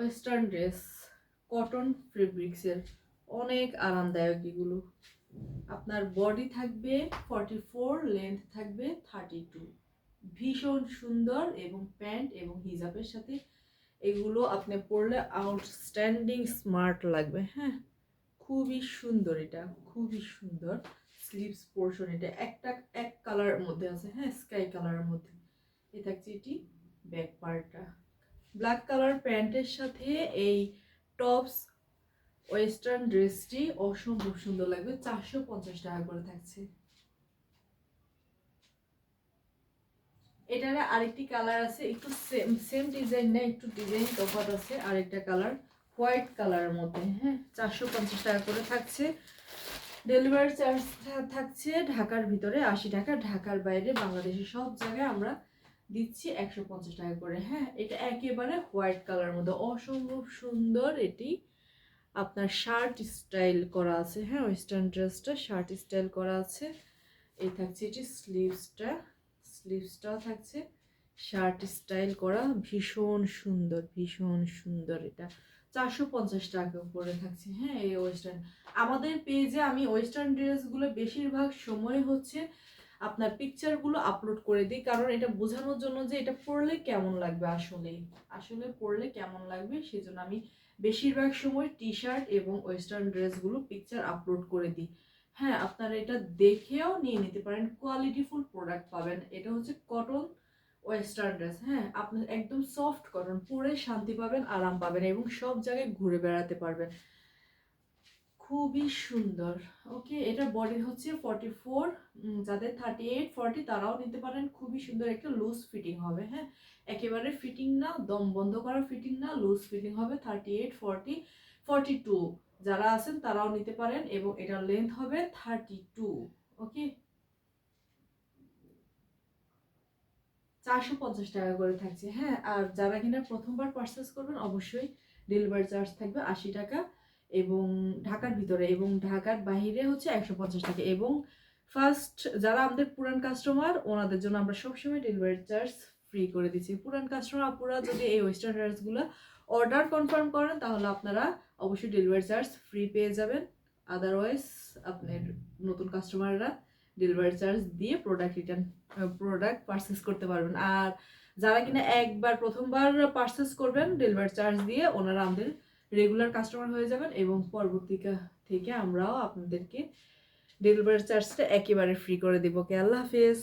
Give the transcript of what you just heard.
Western dress, cotton ফেব্রিক্সের অনেক আরামদায়ক এগুলো। আপনার বডি থাকবে ফর্টি ফোর লেন্থ থাকবে থার্টি টু ভীষণ সুন্দর এবং প্যান্ট এবং হিজাবের সাথে এগুলো আপনি পরলে আউটস্ট্যান্ডিং স্মার্ট লাগবে হ্যাঁ? খুবই সুন্দর এটা, খুবই সুন্দর। স্লিভস পোর্শন এটা একটা, এক কালারের মধ্যে আছে হ্যাঁ? স্কাই কালারের মধ্যে। এ থাকছে এটি ব্যাক পার্টটা ব্ল্যাক কালার প্যান্টের সাথে এই টপস ওয়েস্টার্ন ড্রেসটি অসম্ভব সুন্দর লাগবে। চারশো পঞ্চাশ টাকা করে থাকছে। এটার আরেকটি কালার আছে, একটু সেম সেম ডিজাইন না, একটু ডিজাইন তফাৎ আছে। আরেকটা কালার হোয়াইট কালারের মধ্যে হ্যাঁ চারশো পঞ্চাশ টাকা করে থাকছে। ডেলিভারি চার্জ থাকছে ঢাকার ভিতরে, আশি টাকা। ঢাকার বাইরে, বাংলাদেশের সব জায়গায় আমরা দিচ্ছি একশো পঞ্চাশ টাকা করে। হ্যাঁ এটা একেবারে হোয়াইট কালার মধ্যে। অসম্ভব সুন্দর এটি। আপনার শার্ট স্টাইল করা আছে। হ্যাঁ ওয়েস্টার্ন ড্রেসটা শার্ট স্টাইল করা আছে। এই থাকছে এটি স্লিভসটা। স্লিভসটাও থাকছে। শার্ট স্টাইল করা ভীষণ সুন্দর ভীষণ সুন্দর এটা। চারশো পঞ্চাশ টাকা করে থাকছে। হ্যাঁ এই ওয়েস্টার্ন। আমাদের পেজে আমি ওয়েস্টার্ন ড্রেসগুলো বেশিরভাগ সময় হচ্ছে আপনার পিকচারগুলো আপলোড করে দিই। কারণ এটা বোঝানোর জন্য যে এটা পড়লে কেমন লাগবে আসলে আসলে পড়লে কেমন লাগবে সেজন্য আমি বেশিরভাগ সময় টি শার্ট এবং ওয়েস্টার্ন ড্রেসগুলো পিকচার আপলোড করে দিই। হ্যাঁ আপনারা এটা দেখেও নিয়ে নিতে পারেন। কোয়ালিটিফুল প্রোডাক্ট পাবেন। এটা হচ্ছে কটন ওয়েস্টার্ন ড্রেস হ্যাঁ আপনার একদম সফট কটন পরে শান্তি পাবেন, আরাম পাবেন এবং সব জায়গায় ঘুরে বেড়াতে পারবেন। খুবই সুন্দর। ওকে এটা বডি হচ্ছে ফর্টি ফোর যাদের থার্টি এইট ফর্টি তারাও নিতে পারেন। খুবই সুন্দর একটা লুজ ফিটিং হবে হ্যাঁ? একেবারে ফিটিং না, দম বন্ধ করা ফিটিং না লুজ ফিটিং হবে thirty eight forty forty two যারা আছেন, তারাও নিতে পারেন এবং এটার লেন্থ হবে থার্টি টু ওকে চারশো পঞ্চাশ টাকা করে থাকছে হ্যাঁ? আর যারা কিনা প্রথমবার পারচেস করবেন, অবশ্যই ডেলিভারি চার্জ থাকবে আশি টাকা। এবং ঢাকার ভিতরে, এবং ঢাকার বাইরে হচ্ছে একশো পঞ্চাশ টাকা। এবং ফার্স্ট যারা আমাদের পুরান কাস্টমার ওনাদের জন্য আমরা সবসময় ডেলিভারি চার্জ ফ্রি করে দিচ্ছি। পুরান কাস্টমার আপুরা যদি এই ওয়েস্টার্ন ড্রেসগুলো অর্ডার কনফার্ম করেন, তাহলে আপনারা অবশ্যই ডেলিভারি চার্জ ফ্রি পেয়ে যাবেন। আদারওয়াইজ আপনার নতুন কাস্টমাররা ডেলিভারি চার্জ দিয়ে প্রোডাক্ট রিটার্ন প্রোডাক্ট পারচেস করতে পারবেন। আর যারা কিনা একবার, প্রথমবার পারচেস করবেন ডেলিভারি চার্জ দিয়ে ওনারা আমাদের রেগুলার কাস্টমার হয়ে যাবেন এবং পরবর্তীকা থেকে আমরাও আপনাদেরকে ডেলিভারি চার্জটা একেবারে ফ্রি করে দেবো। কে আল্লাহ হাফেজ।